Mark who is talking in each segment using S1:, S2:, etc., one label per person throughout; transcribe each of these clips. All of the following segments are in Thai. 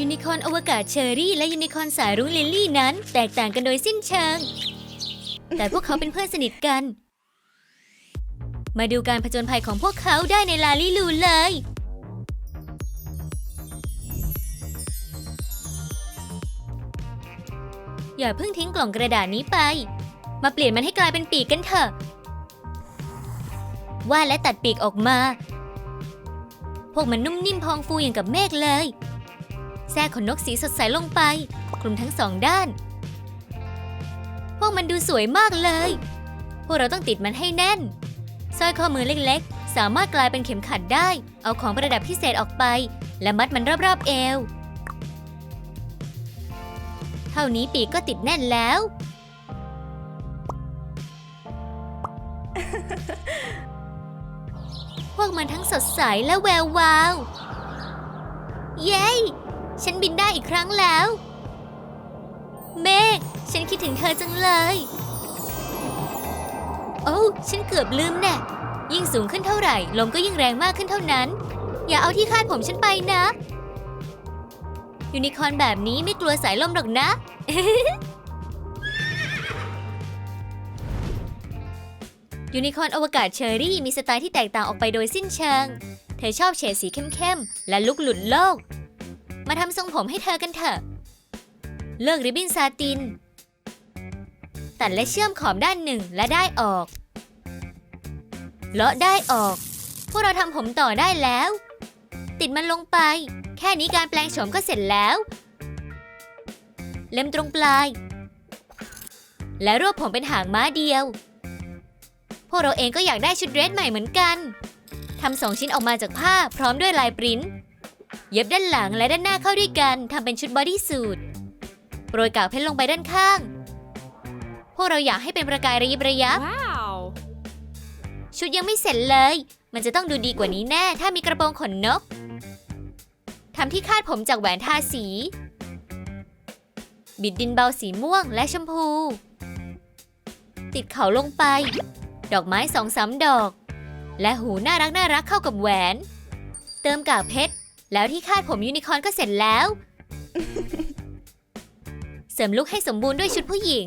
S1: ยูนิคอร์นอวกาศเชอรี่และยูนิคอร์นสายรุ้งลิลลี่นั้น แตกต่างกันโดยสิ้นเชิง แต่พวกเขาเป็นเพื่อนสนิทกัน มาดูการผจญภัยของพวกเขาได้ในลาลิลูเลย อย่าเพิ่งทิ้งกล่องกระดาษนี้ไป มาเปลี่ยนมันให้กลายเป็นปีกกันเถอะวาดและตัดปีกออกมา พวกมันนุ่มนิ่มพองฟูอย่างกับเมฆเลย แทรกขนนกสีสดใสลงไป คลุมทั้งสองด้าน พวกมันดูสวยมากเลย พวกเราต้องติดมันให้แน่นสร้อยข้อมือเล็กๆ สามารถกลายเป็นเข็มขัดได้ เอาของประดับพิเศษออกไป และมัดมันรอบๆเอว เท่านี้ปีกก็ติดแน่นแล้ว พวกมันทั้งสดใสและแวววาว เย้ ฉันบินได้อีกครั้งแล้ว เมฆฉันคิดถึงเธอจังเลย โอ้ฉันเกือบลืมแน่ยิ่งสูงขึ้นเท่าไหร่ ลมก็ยิ่งแรงมากขึ้นเท่านั้น อย่าเอาที่คาดผมฉันไปนะ ยูนิคอร์นแบบนี้ไม่กลัวสายลมหรอกนะ ยูนิคอร์นอวกาศเชอรี่มีสไตล์ที่แตกต่างออกไปโดยสิ้นเชิง เธอชอบเฉดสีเข้มๆ และลุกหลุดโลก มาทำทรงผมให้เธอกันเถอะ เลือกริบบิ้นซาติน ตัดและเชื่อมขอบด้านหนึ่งและได้ออก เลาะได้ออก พวกเราทำผมต่อได้แล้ว ติดมันลงไป แค่นี้การแปลงโฉมก็เสร็จแล้ว เล็มตรงปลาย และรวบผมเป็นหางม้าเดียว พวกเราเองก็อยากได้ชุดเดรสใหม่เหมือนกันทำสองชิ้นออกมาจากผ้าพร้อมด้วยลายปริ้น์ เย็บด้านหลังและด้านหน้าเข้าด้วยกันทำเป็นชุดบอดี้สูทโปรยกากเพชรลงไปด้านข้าง พวกเราอยากให้เป็นประกายระยิบระยับ
S2: Wow.
S1: ชุดยังไม่เสร็จเลย มันจะต้องดูดีกว่านี้แน่ถ้ามีกระโปรงขนนกทำที่คาดผมจากแหวนทาสี บิดดินเบาสีม่วงและชมพู ติดเขาลงไป ดอกไม้สองสามดอก และหูน่ารักน่ารักเข้ากับแหวน เติมกากเพชร แล้วที่คาดผมยูนิคอร์นก็เสร็จแล้ว เสริมลุคให้สมบูรณ์ด้วยชุดผู้หญิง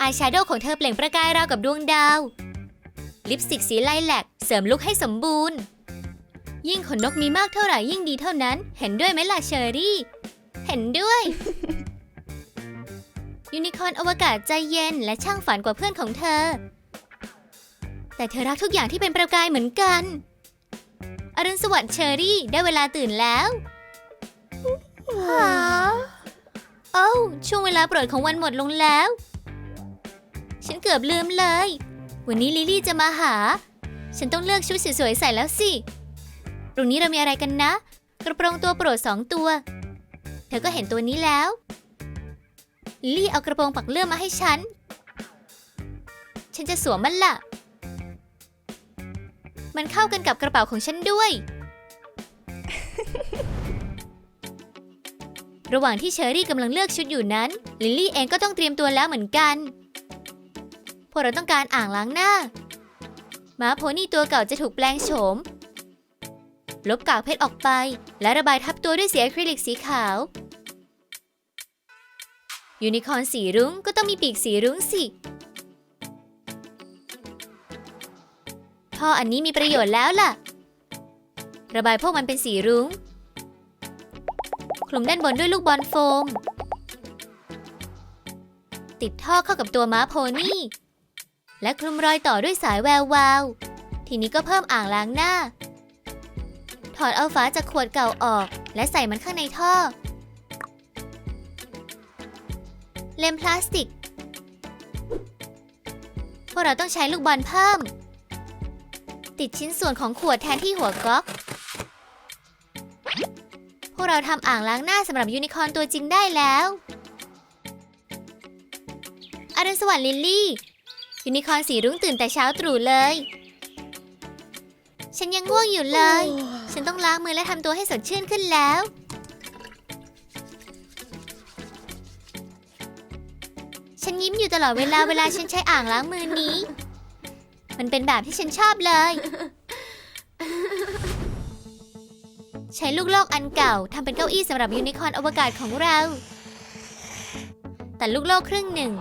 S1: อายแชโดว์ของเธอเปล่งประกายราวกับดวงดาว ลิปสติกสีไลแลกเสริมลุคให้สมบูรณ์ ยิ่งขนนกมีมากเท่าไหร่ยิ่งดีเท่านั้น เห็นด้วยไหมล่ะเชอรี่ เห็นด้วย ยูนิคอร์นอวกาศใจเย็นและช่างฝันกว่าเพื่อนของเธอ แต่เธอรักทุกอย่างที่เป็นประกายเหมือนกัน อรุณสวัสดิ์เชอรี่ ได้เวลาตื่นแล้วหาโอ้วช่วงเวลาโปรดของวันหมดลงแล้ว ฉันเกือบลืมเลย วันนี้ลิลลี่จะมาหา ฉันต้องเลือกชุดสวยๆใส่แล้วสิ ตรงนี้เรามีอะไรกันนะ กระโปรงตัวโปรดสองตัว เธอก็เห็นตัวนี้แล้ว ลิลลี่เอากระโปรงปักเลื่อมมาให้ฉัน ฉันจะสวมมันล่ะ มันเข้ากันกับกระเป๋าของฉันด้วย ระหว่างที่เชอรี่กำลังเลือกชุดอยู่นั้น ลิลลี่เองก็ต้องเตรียมตัวแล้วเหมือนกัน พวกเราต้องการอ่างล้างหน้าม้าโพนี่ตัวเก่าจะถูกแปลงโฉม ลบกากเพชรออกไป และระบายทับตัวด้วยสีอะคริลิกสีขาว ยูนิคอร์นสีรุ้งก็ต้องมีปีกสีรุ้งสิ ออันนี้มีประโยชน์แล้วล่ะ ระบายพวกมันเป็นสีรุ้ง คลุมด้านบนด้วยลูกบอลโฟม ติดท่อเข้ากับตัวม้าโพนี่ และคลุมรอยต่อด้วยสายแวววาว ทีนี้ก็เพิ่มอ่างล้างหน้า ถอดเอาฝาจากขวดเก่าออก และใส่มันข้างในท่อ เลมพลาสติก พวกเราต้องใช้ลูกบอลเพิ่ม ติดชิ้นส่วนของขวดแทนที่หัวก๊อก พวกเราทำอ่างล้างหน้าสำหรับยูนิคอร์นตัวจริงได้แล้วอรุณสวัสดิ์ลิลลี่ ยูนิคอร์นสีรุ้งตื่นแต่เช้าตรู่เลย ฉันยังง่วงอยู่เลย ฉันต้องล้างมือและทำตัวให้สดชื่นขึ้นแล้ว ฉันยิ้มอยู่ตลอดเวลาเวลาฉันใช้อ่างล้างมือนี้ มันเป็นแบบที่ฉันชอบเลย ใช้ลูกโลกอันเก่าทำเป็นเก้าอี้สำหรับยูนิคอร์นอวกาศของเรา แต่ลูกโลกครึ่งหนึ่ง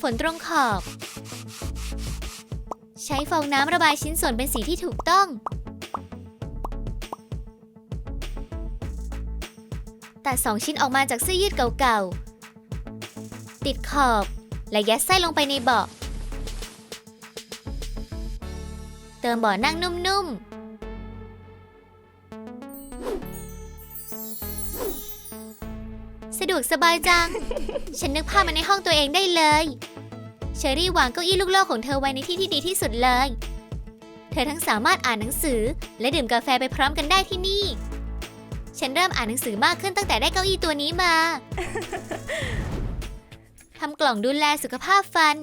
S1: ฝนตรงขอบ ใช้ฟองน้ำระบายชิ้นส่วนเป็นสีที่ถูกต้องตัดสองชิ้นออกมาจากเสื้อยืดเก่าๆ ติดขอบ และยัดไส้ลงไปในเบาะ เติมเบาะนั่งนุ่มๆ สะดวกสบายจัง ฉันนึกภาพมันในห้องตัวเองได้เลย เชอรี่วางเก้าอี้ลูกโลกของเธอไว้ในที่ที่ดีที่สุดเลย เธอทั้งสามารถอ่านหนังสือ และดื่มกาแฟไปพร้อมกันได้ที่นี่ ฉันเริ่มอ่านหนังสือมากขึ้นตั้งแต่ได้เก้าอี้ตัวนี้มาทำกล่องดูแลสุขภาพฟัน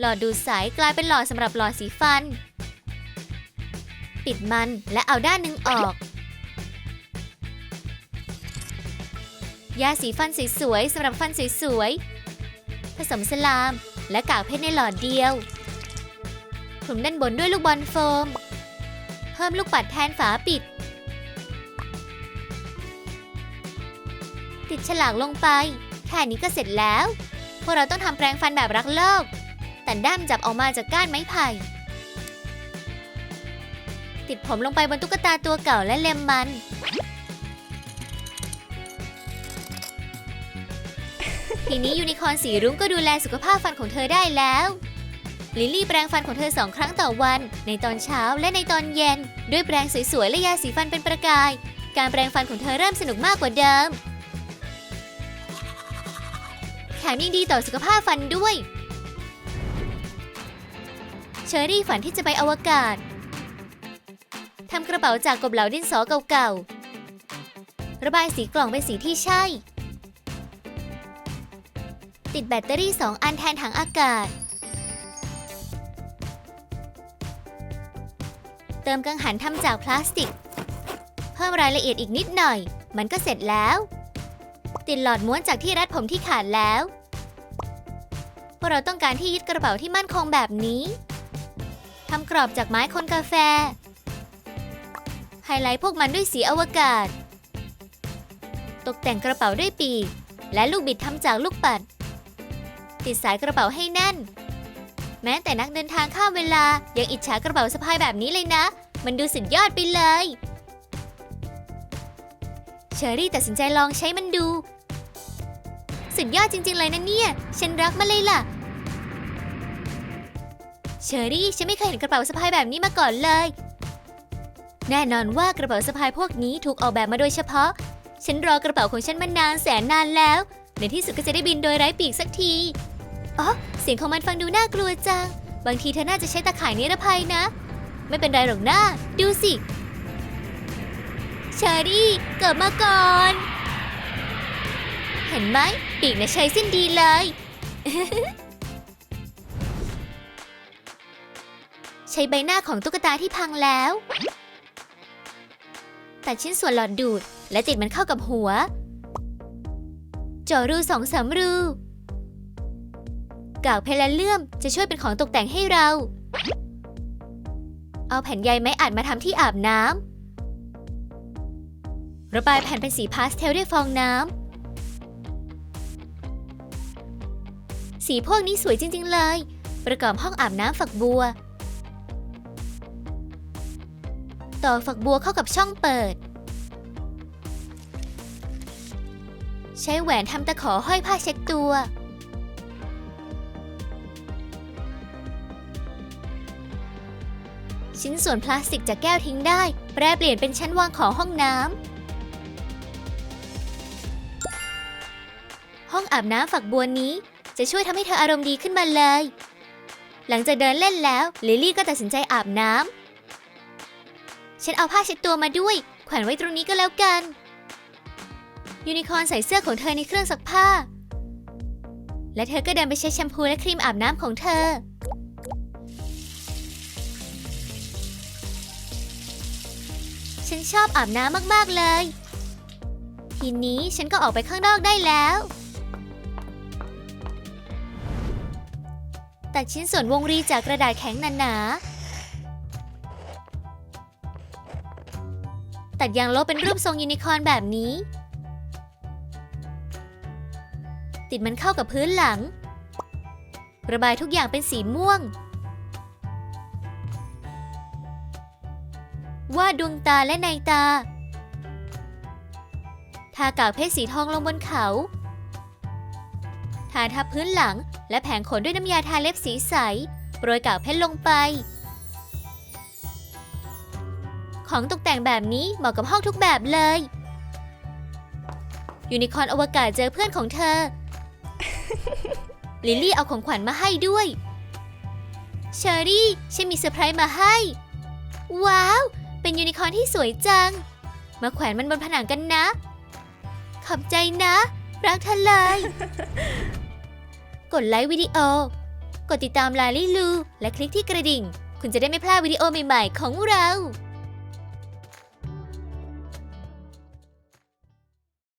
S1: หลอดดูดสายกลายเป็นหลอดสำหรับหลอดสีฟัน ปิดมันและเอาด้านหนึ่งออก ยาสีฟันสวยๆสำหรับฟันสวยๆผสมสลาม และกากเพชรในหลอดเดียวคลุมด้านบนด้วยลูกบอลโฟม เพิ่มลูกปัดแทนฝาปิด ติดฉลากลงไป แค่นี้ก็เสร็จแล้ว พวกเราต้องทำแปรงฟันแบบรักโลก แต่ด้ามจับออกมาจากก้านไม้ไผ่ ติดผมลงไปบนตุ๊กตาตัวเก่าและเล็มมัน ทีนี้ยูนิคอร์นสีรุ้งก็ดูแลสุขภาพฟันของเธอได้แล้ว ลิลลี่แปรงฟันของเธอสองครั้งต่อวัน ในตอนเช้าและในตอนเย็น ด้วยแปรงสวยๆและยาสีฟันเป็นประกาย การแปรงฟันของเธอเริ่มสนุกมากกว่าเดิมแถมยังดีต่อสุขภาพฟันด้วย เชอรี่ฝันที่จะไปอวกาศทำกระเป๋าจากกบเหลาดินสอเก่าๆ ระบายสีกล่องเป็นสีที่ใช่ ติดแบตเตอรี่ 2 อันแทนถังอากาศ เติมกังหันทำจากพลาสติก เพิ่มรายละเอียดอีกนิดหน่อย มันก็เสร็จแล้ว ติดหลอดม้วนจากที่รัดผมที่ขาดแล้วเพราะเราต้องการที่ยึดกระเป๋าที่มั่นคงแบบนี้ ทำกรอบจากไม้คนกาแฟ ไฮไลท์พวกมันด้วยสีอวกาศ ตกแต่งกระเป๋าด้วยปีก และลูกบิดทำจากลูกปัด ติดสายกระเป๋าให้แน่น แม้แต่นักเดินทางข้ามเวลา ยังอิจฉากระเป๋าสะพายแบบนี้เลยนะ มันดูสุดยอดไปเลย เชอรี่ตัดสินใจลองใช้มันดู สุดยอดจริง ๆ เลยนะเนี่ย ฉันรักมันเลยล่ะ เชอรี่ฉันไม่เคยเห็นกระเป๋าสะพายแบบนี้มาก่อนเลย แน่นอนว่ากระเป๋าสะพายพวกนี้ถูกออกแบบมาโดยเฉพาะ ฉันรอกระเป๋าของฉันมานานแสนนานแล้ว ในที่สุดก็จะได้บินโดยไร้ปีกสักที อ๋อ เสียงของมันฟังดูน่ากลัวจัง บางทีเธอน่าจะใช้ตะข่ายนิรภัยนะ ไม่เป็นไรหรอกนะดูสิ เชอรี่เกิดมาก่อน เห็นไหมปีกนะใช้สิ้นดีเลย ช้ใบหน้าของตุ๊กตาที่พังแล้ว ตัดชิ้นส่วนหลอดดูด และติดมันเข้ากับหัวเจาะรูสองสามรู กากเพลาเลื่อมจะช่วยเป็นของตกแต่งให้เรา เอาแผ่นใยไม้อัดมาทำที่อาบน้ำระบายแผ่นเป็นสีพาสเทลด้วยฟองน้ำ สีพวกนี้สวยจริง ๆ เลย ประกอบห้องอาบน้ำฝักบัว ต่อฝักบัวเข้ากับช่องเปิด ใช้แหวนทำตะขอห้อยผ้าเช็ดตัว ชิ้นส่วนพลาสติกจากแก้วทิ้งได้ แปรเปลี่ยนเป็นชั้นวางของห้องน้ำ ห้องอาบน้ำฝักบัวนี้ จะช่วยทำให้เธออารมณ์ดีขึ้นมาเลย หลังจากเดินเล่นแล้ว ลิลลี่ก็ตัดสินใจอาบน้ำ ฉันเอาผ้าเช็ดตัวมาด้วย แขวนไว้ตรงนี้ก็แล้วกัน ยูนิคอร์นใส่เสื้อของเธอในเครื่องซักผ้า และเธอก็เดินไปใช้แชมพูและครีมอาบน้ำของเธอ ฉันชอบอาบน้ำมากๆเลย ทีนี้ฉันก็ออกไปข้างนอกได้แล้ว ตัดชิ้นส่วนวงรีจากกระดาษแข็งหนา ตัดยางลบเป็นรูปทรงยูนิคอร์นแบบนี้ ติดมันเข้ากับพื้นหลัง ระบายทุกอย่างเป็นสีม่วง วาดดวงตาและในตา ทากากเพชรสีทองลงบนเขาทาทับพื้นหลัง และแผงขนด้วยน้ำยาทาเล็บสีใส โปรยกากเพชรลงไป ของตกแต่งแบบนี้เหมาะกับห้องทุกแบบเลย ยูนิคอร์นอวกาศเจอเพื่อนของเธอ ลิลลี่เอาของขวัญมาให้ด้วย เชอรี่ฉันมีเซอร์ไพรส์มาให้ ว้าว เป็นยูนิคอร์นที่สวยจัง มาแขวนมันบนผนังกันนะ ขอบใจนะ รักเธอเลย กดไลค์วิดีโอ กดติดตามลาลี่ลู และคลิกที่กระดิ่ง คุณจะได้ไม่พลาดวิดีโอใหม่ ๆ ของเรา